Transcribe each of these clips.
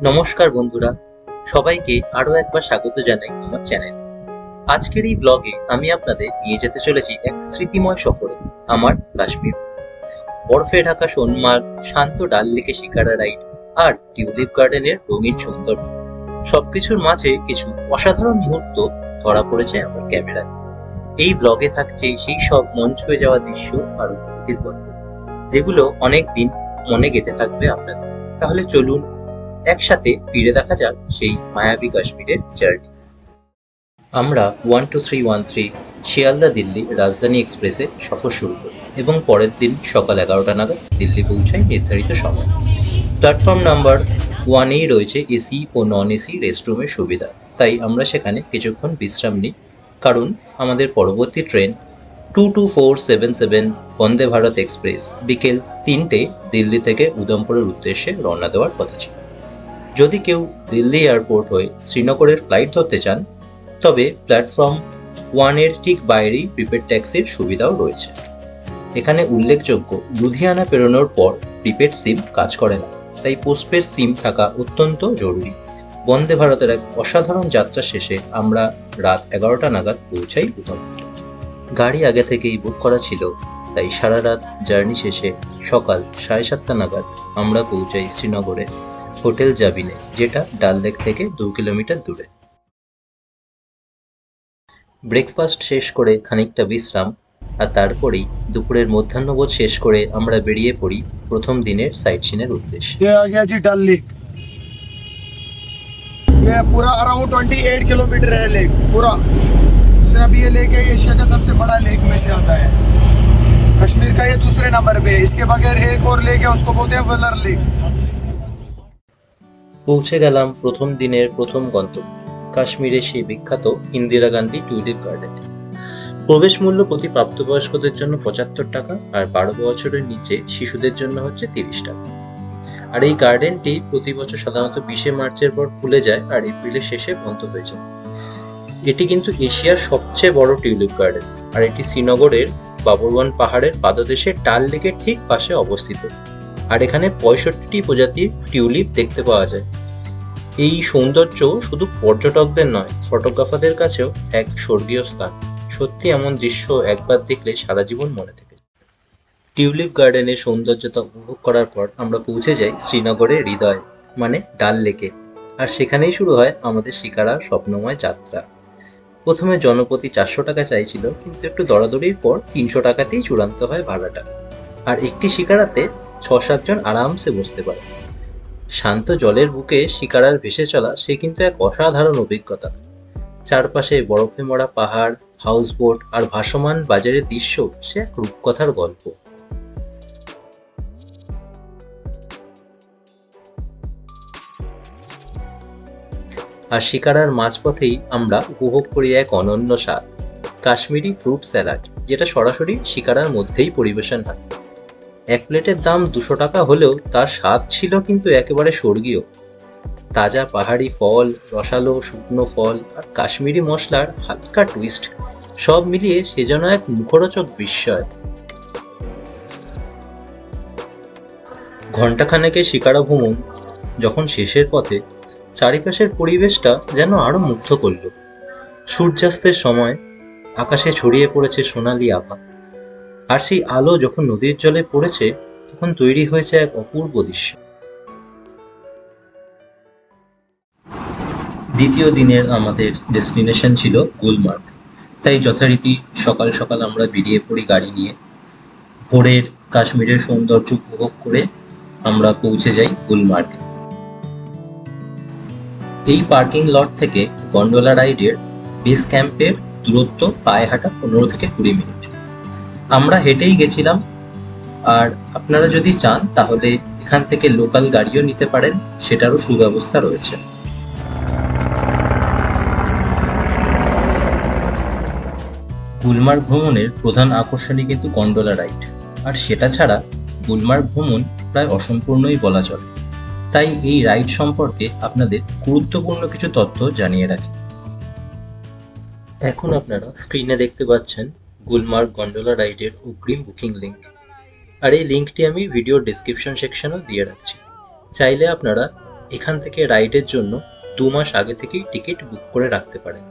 নমস্কার বন্ধুরা, সবাইকে আরও একবার স্বাগত জানাই আমার চ্যানেলে। আজকের এই ব্লগে আমি আপনাদের নিয়ে যেতে চলেছি এক স্মৃতিময় সফরে, আমার কাশ্মীর। বরফে ঢাকা সোনমার্গ, শান্ত ডাল লেকে শিকারা রাইড আর টিউলিপ গার্ডেনের রঙিন সৌন্দর্য। সবকিছুর মাঝে কিছু অসাধারণ মুহূর্ত ধরা পড়েছে আমার ক্যামেরায়। এই ব্লগে থাকছে সেই সব মন ছুঁয়ে যাওয়া দৃশ্য আর অনুভূতির গল্প, যেগুলো অনেক দিন মনে গেঁথে থাকবে আপনাদের। তাহলে চলুন একসাথে ফিরে দেখা যাক সেই মায়াবী কাশ্মীরের জার্নি আমরা one two three one three Sealdah Delhi Rajdhani এক্সপ্রেসে সফর শুরু করি এবং পরের দিন সকাল এগারোটা নাগাদ দিল্লি পৌঁছাই নির্ধারিত সময়। প্ল্যাটফর্ম নাম্বার ওয়ানেই রয়েছে এসি ও নন এসি রেস্টরুমের সুবিধা। তাই আমরা সেখানে কিছুক্ষণ বিশ্রাম নিই। কারণ আমাদের পরবর্তী train two two four seven seven Vande Bharat express বিকেল তিনটে দিল্লি থেকে উদমপুরের উদ্দেশ্যে রওনা দেওয়ার কথা ছিল। যদি কেউ দিল্লি এয়ারপোর্ট হয়ে শ্রীনগরের ফ্লাইট ধরতে চান, তবে প্ল্যাটফর্ম ওয়ানের ঠিক বাইরেই প্রিপেড ট্যাক্সির সুবিধাও রয়েছে। এখানে উল্লেখযোগ্য লুধিয়ানা পেরোনোর পর প্রিপেড সিম কাজ করে না, তাই পোস্টপেড সিম থাকা অত্যন্ত জরুরি। বন্দে ভারতের এক অসাধারণ যাত্রা শেষে আমরা রাত এগারোটা নাগাদ পৌঁছাই উদমপুর গাড়ি আগে থেকেই বুক করা ছিল, তাই সারা রাত জার্নি শেষে সকাল সাড়ে সাতটা নাগাদ আমরা পৌঁছাই শ্রীনগরে। হোটেল জাবিনে যেটা ডাল লেক থেকে দু কিলোমিটার দূরে ব্রেকফাস্ট শেষ করে খানিকটা বিশ্রাম আর তারপরেই দুপুরের মধ্যাহ্নভোজ শেষ করে আমরা বেরিয়ে পড়ি প্রথম দিনের সাইট সিনের উদ্দেশ্যে ये आ गया जी डल लेक ये पूरा अराउंड 28 किलोमीटर है लेक पूरा फिर अभी ये लेक है एशिया का सबसे बड़ा लेक में से आता है कश्मीर का ये दूसरे नंबर पे है इसके बगैर एक और लेक है उसको बोलते हैं वेलर लेक পৌঁছে গেলাম প্রথম দিনের প্রথম গন্তব্য, কাশ্মীরের সেই বিখ্যাত ইন্দিরা গান্ধী টিউলিপ গার্ডেনে প্রবেশ মূল্য প্রতি প্রাপ্তবয়স্কদের জন্য পঁচাত্তর টাকা আর বারো বছরের নিচে শিশুদের জন্য হচ্ছে তিরিশ টাকা। আর এই গার্ডেনটি প্রতি বছর সাধারণত বিশে মার্চের পর খুলে যায় আর এপ্রিলের শেষে বন্ধ হয়ে যায়। এটি কিন্তু এশিয়ার সবচেয়ে বড় টিউলিপ গার্ডেন আর এটি শ্রীনগরের বাবরওয়ান পাহাড়ের পাদদেশে টাল লেকের ঠিক পাশে অবস্থিত। আর এখানে পঁয়ষট্টিটি প্রজাতির টিউলিপ দেখতে পাওয়া যায়। এই সৌন্দর্য শুধু পর্যটকদের নয়, ফটোগ্রাফারদের কাছেও এক স্বর্গীয় স্থান। সত্যি এমন দৃশ্য একবার দেখলে সারা জীবন মনে থাকে। টিউলিপ গার্ডেনের সৌন্দর্যতা উপভোগ করার পর আমরা পৌঁছে যাই শ্রীনগরের হৃদয় মানে ডাল লেকে। আর সেখানেই শুরু হয় আমাদের শিকারার স্বপ্নময় যাত্রা। প্রথমে জনপ্রতি চারশো টাকা চাইছিল, কিন্তু একটু দরাদরির পর তিনশো টাকাতেই চূড়ান্ত হয় ভাড়াটা। আর একটি শিকারাতে ছ সাতজন আরামসে বসতে পারে। শান্ত জলের বুকে শিকারার ভেসে চলা, সে কিন্তু এক অসাধারণ অভিজ্ঞতা। চারপাশে বরফে মরা পাহাড়, হাউসবোট আর ভাসমান বাজারের দৃশ্য, সে এক রূপকথার গল্প। আর শিকারার মাঝপথেই আমরা উপভোগ করি এক অনন্য স্বাদ, কাশ্মীরি ফ্রুট স্যালাড, যেটা সরাসরি শিকারার মধ্যেই পরিবেশন হয়। এক প্লেটের দাম দুশো টাকা হলেও তার স্বাদ ছিল কিন্তু একেবারে স্বর্গীয়। তাজা পাহাড়ি ফল, রসালো শুকনো ফল আর কাশ্মীরি মশলার হালকা টুইস্ট সব মিলিয়ে সে যেন এক মুখরোচক বিস্ময়। ঘণ্টাখানেকের শিকারা ভ্রমণ যখন শেষের পথে, চারিপাশের পরিবেশটা যেন আরও মুগ্ধ করল। সূর্যাস্তের সময় আকাশে ছড়িয়ে পড়েছে সোনালি আভা। আর সেই আলো যখন নদীর জলে পড়েছে, তখন তৈরি হয়েছে এক অপূর্ব দৃশ্য। দ্বিতীয় দিনের আমাদের ডেস্টিনেশন ছিল গুলমার্গ। তাই যথারীতি সকাল সকাল আমরা বেরিয়ে পড়ি গাড়ি নিয়ে। ভোরের কাশ্মীরের সৌন্দর্য উপভোগ করে আমরা পৌঁছে যাই গুলমার্গে। এই পার্কিং লট থেকে গন্ডোলা রাইডের বেস ক্যাম্পের দূরত্ব পায়ে হাঁটা পনেরো থেকে কুড়ি মিনিট। আমরা হেঁটেই গেছিলাম। আর আপনারা যদি চান, তাহলে এখান থেকে লোকাল গাড়িও নিতে পারেন, সেটারও সুব্যবস্থা রয়েছে। গুলমার্গ ভ্রমণের প্রধান আকর্ষণই কিন্তু গন্ডোলা রাইড আর সেটা ছাড়া গুলমার্গ ভ্রমণ প্রায় অসম্পূর্ণই বলা চলে। তাই এই রাইড সম্পর্কে আপনাদের গুরুত্বপূর্ণ কিছু তথ্য জানিয়ে রাখি। এখন আপনারা স্ক্রিনে দেখতে পাচ্ছেন গুলমার্গ গন্ডোলা রাইডের অগ্রিম বুকিং লিঙ্ক আর এই লিঙ্কটি আমি ভিডিও ডিসক্রিপশন সেকশনেও দিয়ে রাখছি। চাইলে আপনারা এখান থেকে রাইডের জন্য দু মাস আগে থেকেই টিকিট বুক করে রাখতে পারেন।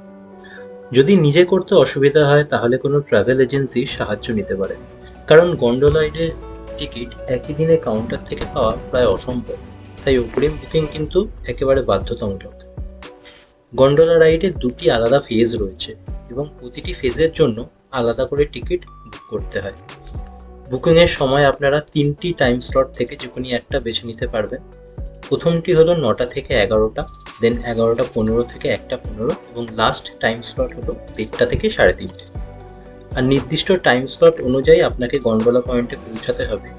যদি নিজে করতে অসুবিধা হয়, তাহলে কোনো ট্রাভেল এজেন্সির সাহায্য নিতে পারেন কারণ গন্ডোলাইডের টিকিট একই দিনে কাউন্টার থেকে পাওয়া প্রায় অসম্ভব। তাই অগ্রিম বুকিং কিন্তু একেবারে বাধ্যতামূলক। গন্ডোলা রাইডে দুটি আলাদা ফেজ রয়েছে এবং প্রতিটি ফেজের জন্য আলাদা করে টিকিট বুক করতে হয়। বুকিংয়ের সময় আপনারা তিনটি টাইম স্লট থেকে যে কোনো একটা বেছে নিতে পারবেন, প্রথমটি হলো নটা থেকে এগারোটা দেন এগারোটা পনেরো থেকে একটা পনেরো, এবং লাস্ট টাইম স্লট হলো দেড়টা থেকে সাড়ে তিনটে। আর নির্দিষ্ট টাইম স্লট অনুযায়ী আপনাকে গন্ডোলা পয়েন্টে পৌঁছাতে হবে।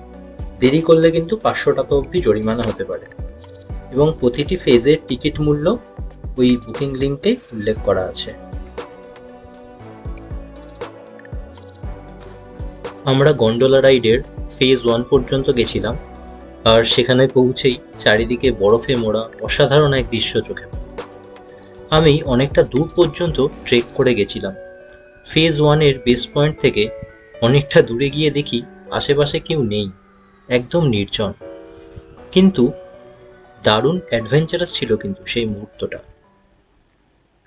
দেরি করলে কিন্তু পাঁচশো টাকা অবধি জরিমানা হতে পারে। এবং প্রতিটি ফেজের টিকিট মূল্য ওই বুকিং লিঙ্কে উল্লেখ করা আছে। আমরা গন্ডোলা রাইডের ফেজ ওয়ান পর্যন্ত গেছিলাম, আর সেখানে পৌঁছেই চারিদিকে বরফে মোড়া অসাধারণ এক দৃশ্য চোখে আমি অনেকটা দূর পর্যন্ত ট্রেক করে গেছিলাম। ফেজ ওয়ানের বেস পয়েন্ট থেকে অনেকটা দূরে গিয়ে দেখি আশেপাশে কেউ নেই, একদম নির্জন। কিন্তু দারুণ অ্যাডভেঞ্চারাস ছিল কিন্তু সেই মুহূর্তটা।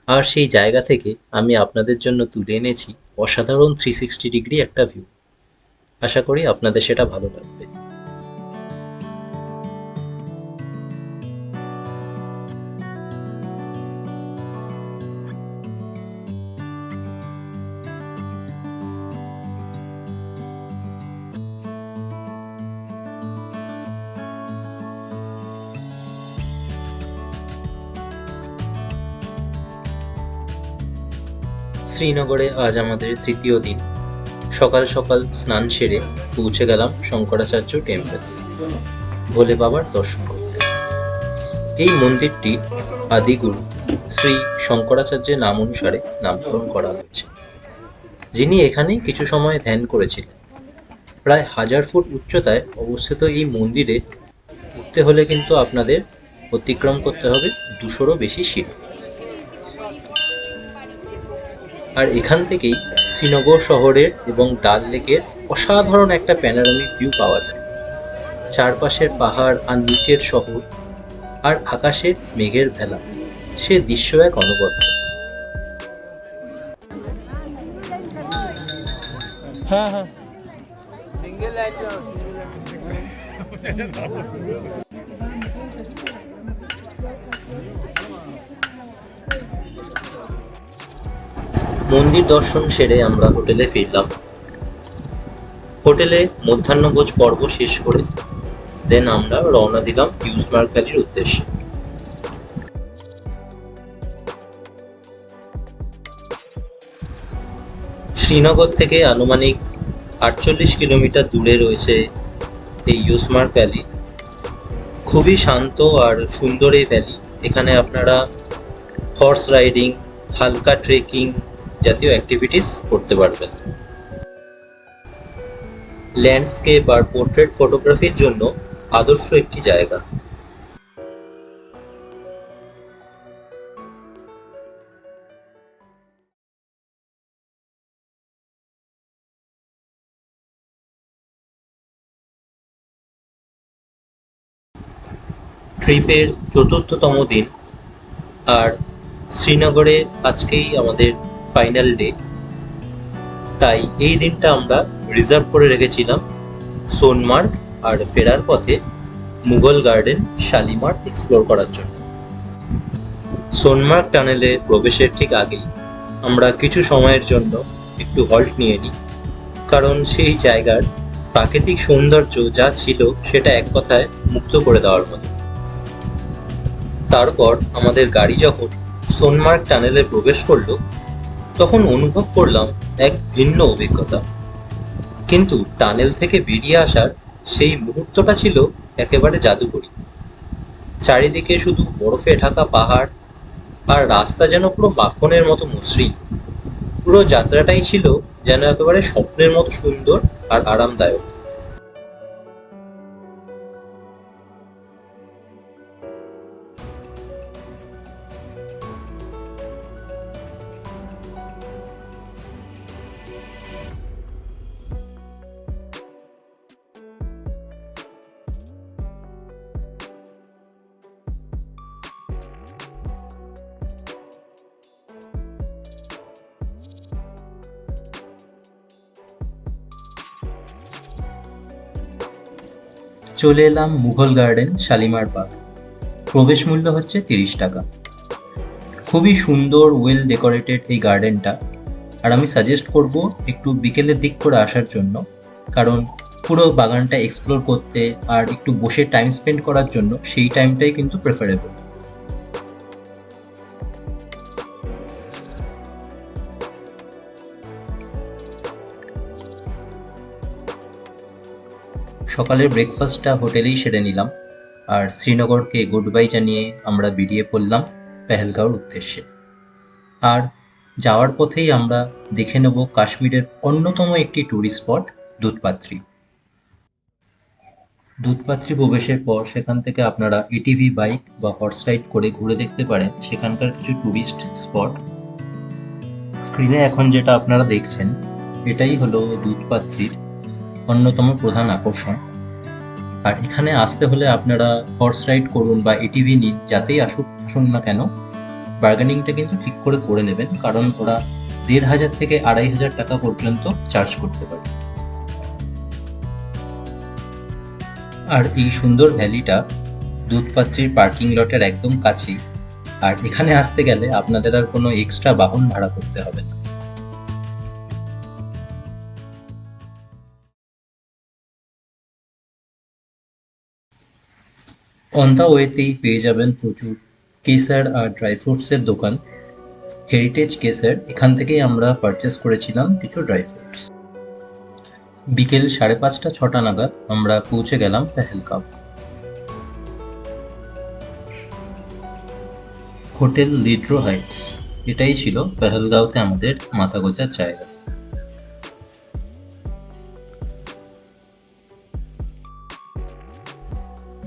আর সেই জায়গা থেকে আমি আপনাদের জন্য তুলে এনেছি অসাধারণ থ্রি সিক্সটি ডিগ্রি একটা ভিউ আশা করি আপনাদের সেটা ভালো লাগবে। শ্রীনগরে আজ আমাদের তৃতীয় দিন। সকাল সকাল স্নান সেরে পৌঁছে গেলাম শঙ্করাচার্য টেম্পল ভোলে বাবার দর্শন করতে। এই মন্দিরটি আদিগুরু শ্রী শঙ্করাচার্যের নাম অনুসারে নামকরণ করা হয়েছে। যিনি এখানে কিছু সময় ধ্যান করেছিলেন। প্রায় হাজার ফুট উচ্চতায় অবস্থিত এই মন্দিরে উঠতে হলে কিন্তু আপনাদের অতিক্রম করতে হবে দুশোরও বেশি সিঁড়ি আর এখান থেকেই শ্রীনগর শহরের এবং ডাল লেকের অসাধারণ একটা প্যানোরামিক ভিউ পাওয়া যায়। চারপাশের পাহাড় আর নিচের শহর আর আকাশের মেঘের ভেলা সে দৃশ্য এক অনবদ্য। হ্যাঁ হ্যাঁ। মন্দির দর্শন সেরে আমরা হোটেলে ফিরলাম। হোটেলে মধ্যাহ্নভোজ পর্ব শেষ করে দেন আমরা রওনা দিলাম ইউসমার্ক ভ্যালির উদ্দেশ্যে। শ্রীনগর থেকে আনুমানিক আটচল্লিশ কিলোমিটার দূরে রয়েছে এই ইউসমার্ক ভ্যালি খুবই শান্ত আর সুন্দর এই ভ্যালি। এখানে আপনারা হর্স রাইডিং, হালকা ট্রেকিং জাতীয় অ্যাক্টিভিটিস করতে পারবেন। ল্যান্ডস্কেপ আর পোর্ট্রেট ফটোগ্রাফির জন্য আদর্শ একটি জায়গা। ট্রিপের চতুর্থতম দিন। আর শ্রীনগরে আজকেই আমাদের ফাইনাল ডে তাই এই দিনটা আমরা রিজার্ভ করে রেখেছিলাম সোনমার্গ আর ফেরার পথে মুঘল গার্ডেন শালিমার এক্সপ্লোর করার জন্য। সোনমার্গ টানেলে প্রবেশের ঠিক আগেই আমরা কিছু সময়ের জন্য একটু হল্ট নিয়ে নিই, কারণ সেই জায়গার প্রাকৃতিক সৌন্দর্য যা ছিল সেটা এক কথায় মুক্ত করে দেওয়ার মতো। তারপর আমাদের গাড়ি যখন সোনমার্গ টানেলে প্রবেশ করল তখন অনুভব করলাম এক ভিন্ন অভিজ্ঞতা। কিন্তু টানেল থেকে বেরিয়ে আসার সেই মুহূর্তটা ছিল একেবারে জাদুকরী। চারিদিকে শুধু বরফে ঢাকা পাহাড় আর রাস্তা যেন পুরো মাখনের মতো মসৃণ। পুরো যাত্রাটাই ছিল যেন একেবারে স্বপ্নের মতো সুন্দর আর আরামদায়ক। চলে এলাম মুঘল গার্ডেন শালিমার বাগ। প্রবেশ মূল্য হচ্ছে তিরিশ টাকা। খুবই সুন্দর ওয়েল ডেকোরেটেড এই গার্ডেনটা। আর আমি সাজেস্ট করব একটু বিকেলের দিক করে আসার জন্য। কারণ পুরো বাগানটা এক্সপ্লোর করতে আর একটু বসে টাইম স্পেন্ড করার জন্য সেই টাইমটাই কিন্তু প্রেফারেবল সকালের ব্রেকফাস্টটা হোটেলেই সেরে নিলাম। আর শ্রীনগরকে গুড বাই জানিয়ে আমরা বেরিয়ে পড়লাম পেহেলগাঁওর উদ্দেশ্যে। আর যাওয়ার পথেই আমরা দেখে নেব কাশ্মীরের অন্যতম একটি ট্যুরিস্ট স্পট দুধপাত্রি। দুধপাত্রি প্রবেশের পর সেখান থেকে আপনারা এটিভি বাইক বা হর্স রাইড করে ঘুরে দেখতে পারেন। সেখানকার কিছু ট্যুরিস্ট স্পট স্ক্রিনে এখন যেটা আপনারা দেখছেন, এটাই হলো দুধপাত্রির অন্যতম প্রধান আকর্ষণ। আর এখানে আসতে হলে আপনারা হর্স রাইড করুন বা এটিভি নিন, যাতেই আসুক, আসুন না কেন বার্গেনিংটা কিন্তু ঠিক করে করে নেবেন, কারণ ওরা দেড় হাজার থেকে আড়াই হাজার টাকা পর্যন্ত চার্জ করতে পারে। আর এই সুন্দর ভ্যালিটা দুধপাত্রির পার্কিং লটের একদম কাছেই। আর এখানে আসতে গেলে আপনাদের আর কোনো এক্সট্রা বাহন ভাড়া করতে হবে না। অন দ্য ওয়েতেই পেয়ে যাবেন প্রচুর কেসার আর ড্রাই ফ্রুটসের দোকান। হেরিটেজ কেসার, এখান থেকেই আমরা পারচেস করেছিলাম কিছু ড্রাই ফ্রুটস। বিকেল সাড়ে পাঁচটা, ছটা নাগাদ আমরা পৌঁছে গেলাম পেহেলগাঁও। হোটেল লিড্রো হাইটস, এটাই ছিল পেহেলগাঁওতে আমাদের মাথা গোজার জায়গা।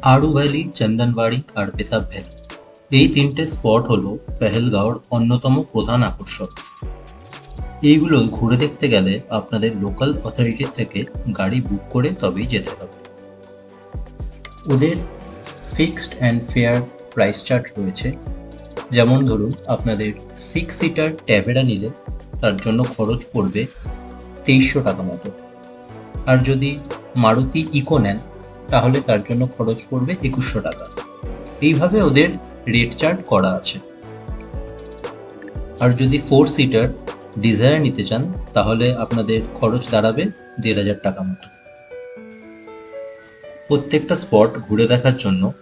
আড়ু ভ্যালি চন্দনবাড়ি আর বেতাব ভ্যালি এই তিনটে স্পট হলো পেহেলগাঁওর অন্যতম প্রধান আকর্ষণ। এইগুলো ঘুরে দেখতে গেলে আপনাদের লোকাল অথরিটির থেকে গাড়ি বুক করে তবেই যেতে হবে। ওদের fixed and fair price chart রয়েছে। যেমন ধরুন, আপনাদের সিক্স সিটার ট্যাভেরা নিলে তার জন্য খরচ পড়বে তেইশশো টাকা মতো। আর যদি মারুতি ইকো নেন তাহলে তার জন্য খরচ পড়বে একুশশো টাকা। এইভাবে ওদের রেট চার্ট করা আছে। আর যদি ফোর সিটার ডিজায়ার নিতে চান, তাহলে আপনাদের খরচ দাঁড়াবে দেড় হাজার টাকা মতো। প্রত্যেকটা স্পট ঘুরে দেখার জন্য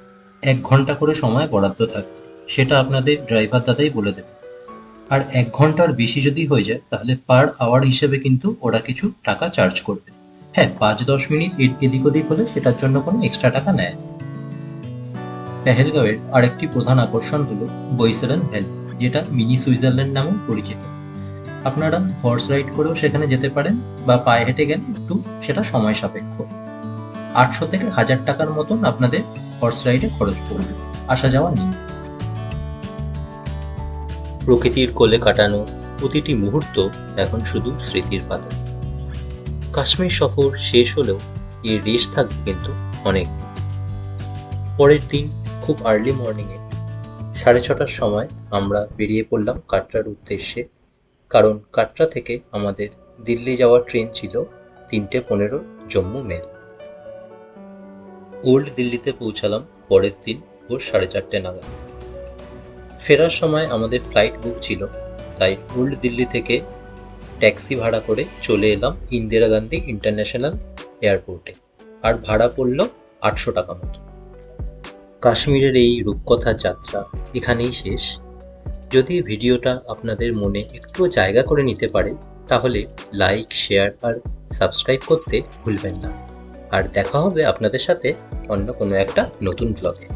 এক ঘণ্টা করে সময় বরাদ্দ থাকবে। সেটা আপনাদের ড্রাইভার দাদাই বলে দেবে। আর এক ঘণ্টার বেশি যদি হয়ে যায়, তাহলে পার আওয়ার হিসেবে কিন্তু ওরা কিছু টাকা চার্জ করবে। হ্যাঁ পাঁচ দশ মিনিট এদিক ওদিক হলে সেটার জন্য কোনো এক্সট্রা টাকা নেয়। পেহেলগাঁওয়ের আরেকটি প্রধান আকর্ষণ হলো বৈসারান ভ্যালি, যেটা মিনি সুইজারল্যান্ড নামেও পরিচিত। আপনারা হর্স রাইড করেও সেখানে যেতে পারেন বা পায়ে হেঁটে গেলে একটু সেটা সময় সাপেক্ষ। আটশো থেকে হাজার টাকার মতন আপনাদের হর্স রাইডে খরচ পড়বে। আসা যাওয়া নেই। প্রকৃতির কোলে কাটানো প্রতিটি মুহূর্ত এখন শুধু স্মৃতির পাতা। কাশ্মীর সফর শেষ হলেও এর রেশ থাকবে কিন্তু অনেক পরের দিন খুব আর্লি মর্নিংয়ে সাড়ে ছটার সময় আমরা বেরিয়ে পড়লাম কাটরার উদ্দেশ্যে, কারণ কাটরা থেকে আমাদের দিল্লি যাওয়ার ট্রেন ছিল তিনটে পনেরো জম্মু মেল ওল্ড দিল্লিতে পৌঁছালাম পরের দিন ভোর সাড়ে চারটে নাগাদ। ফেরার সময় আমাদের ফ্লাইট বুক ছিল, তাই ওল্ড দিল্লি থেকে ট্যাক্সি ভাড়া করে চলে এলাম ইন্দিরা গান্ধী ইন্টারন্যাশনাল এয়ারপোর্টে। আর ভাড়া পড়ল আটশো টাকা মতো। কাশ্মীরের এই রূপকথার যাত্রা এখানেই শেষ। যদি ভিডিওটা আপনাদের মনে একটু জায়গা করে নিতে পারে, তাহলে লাইক, শেয়ার আর সাবস্ক্রাইব করতে ভুলবেন না। আর দেখা হবে আপনাদের সাথে অন্য কোনো একটা নতুন ব্লগে